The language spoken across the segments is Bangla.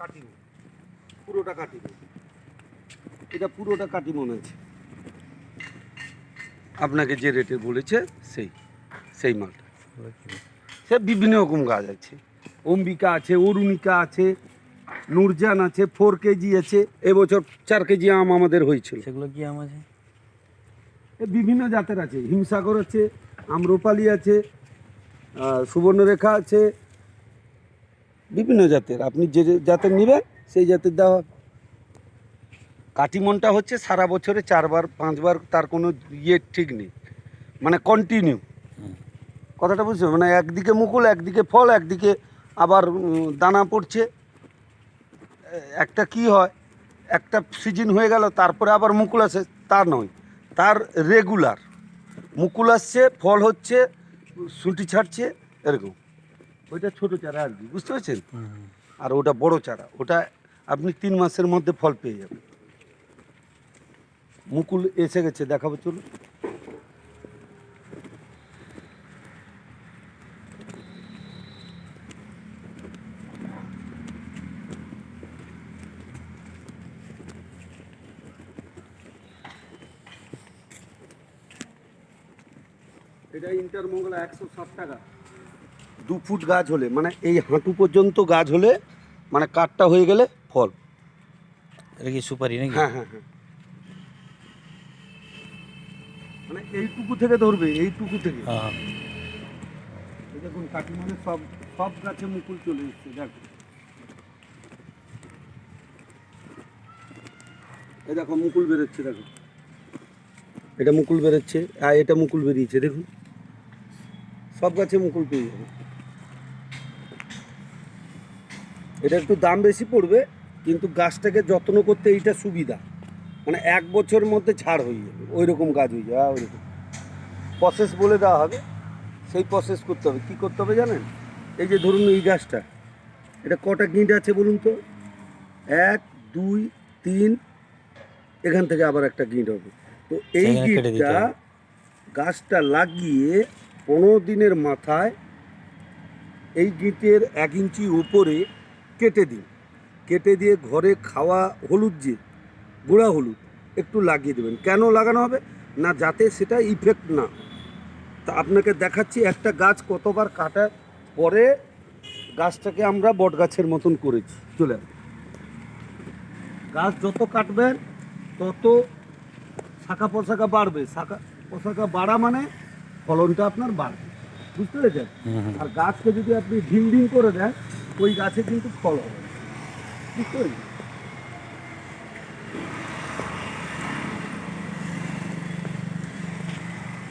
কাটিং পুরোটা কাটিং এটা পুরোটা কাটি মনে আছে আপনাকে যে রেটে বলেছে সেই সেই মালটা। সে বিভিন্ন রকম গাছ আছে। অম্বিকা আছে অরুণিকা আছে নুরজান আছে ফোর কেজি আছে এবছর চার কেজি আম আমাদের হয়েছিল। সেগুলো কি আম আছে? এ বিভিন্ন জাতের আছে। হিমসাগর আছে আম্রপালি আছে সুবর্ণরেখা আছে বিভিন্ন জাতের। আপনি যে যে জাতের নেবেন সেই জাতের দেওয়া হবে। কাটিমনটা হচ্ছে সারা বছরে চারবার পাঁচবার তার কোনো ইয়ে ঠিক নেই। মানে কন্টিনিউ। কথাটা বুঝছ? মানে একদিকে মুকুল একদিকে ফল একদিকে আবার দানা পড়ছে। একটা কি হয় একটা সিজন হয়ে গেল তারপরে আবার মুকুল আসে তা নয়। তার রেগুলার মুকুল আসছে ফল হচ্ছে সুটি ছাড়ছে এরকম। ওইটা ছোট চারা আর কি বুঝতে পারছেন? আর ওটা বড় চারা ওটা আপনি তিন মাসের মধ্যে ফল পেয়ে যাবেন। মুকুল এসে গেছে দেখাবো চলুন। এটা ইন্টারমঙ্গলা একশো ষাট টাকা। দু ফুট গাছ হলে মানে এই হাঁটু পর্যন্ত গাছ হলে মানে কাঠটা হয়ে গেলে ফল। এটা কি সুপারি নাকি? হ্যাঁ হ্যাঁ হ্যাঁ। মানে এইটুকু থেকে ধরবে এইটুকু থেকে। হ্যাঁ। এই দেখুন কাঠি মানে সব সব গাছে মুকুল চলে এসছে দেখো। এই দেখো মুকুল বেরোচ্ছে দেখো। এটা মুকুল বেরোচ্ছে আর এটা মুকুল বেরিয়েছে দেখুন। সব গাছে মুকুল পেয়ে যাবে। এটা একটু দাম বেশি পড়বে কিন্তু গাছটাকে যত্ন করতে এইটা সুবিধা। মানে এক বছর মধ্যে ছাড় হয়ে যাবে ওই রকম গাছ হয়ে যাবে ওই রকম প্রসেস বলে দেওয়া হবে সেই প্রসেস করতে হবে। কী করতে হবে জানেন? এই যে ধরুন এই গাছটা এটা কটা গিঁট আছে বলুন তো? এক দুই তিন এখান থেকে আবার একটা গিঁট হবে। তো এই গিঁটটা গাছটা লাগিয়ে পনেরো দিনের মাথায় এই গিঁটের এক ইঞ্চি উপরে কেটে দিন কেটে দিয়ে ঘরে খাওয়া হলুদ যে গুঁড়া হলুদ একটু লাগিয়ে দেবেন। কেন লাগানো হবে? না যাতে সেটা ইফেক্ট না তা আপনাকে দেখাচ্ছি একটা গাছ কতবার কাটার পরে গাছটাকে আমরা বট গাছের মতন করেছি। চলে। গাছ যত কাটবেন তত শাখা পোশাখা বাড়বে। শাখা পোশাখা বাড়া মানে ফলনটা আপনার বাড়বে। বুঝতে পেরেছেন। আর গাছকে যদি আপনি ঢিল ঢিল করে দেন ওই গাছে কিন্তু ফল হবে। বুঝতে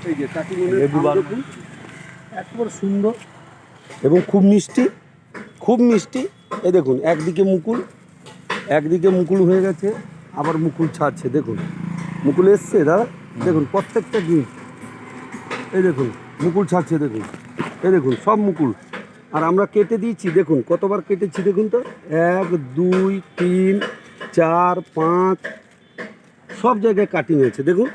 এই যে বাগান। সুন্দর। এবং খুব মিষ্টি খুব মিষ্টি। এ দেখুন একদিকে মুকুল একদিকে মুকুল হয়ে গেছে আবার মুকুল ছাড়ছে দেখুন। মুকুল এসছে দাদা দেখুন প্রত্যেকটা দিন এই দেখুন মুকুল ছাড়ছে দেখুন। এই দেখুন সব মুকুল। আর আমরা কেটে দিয়েছি, দেখুন, কতবার কেটেছি দেখুন তো? এক, দুই, তিন, চার, পাঁচ, সব জায়গায় কাটিং আছে দেখুন।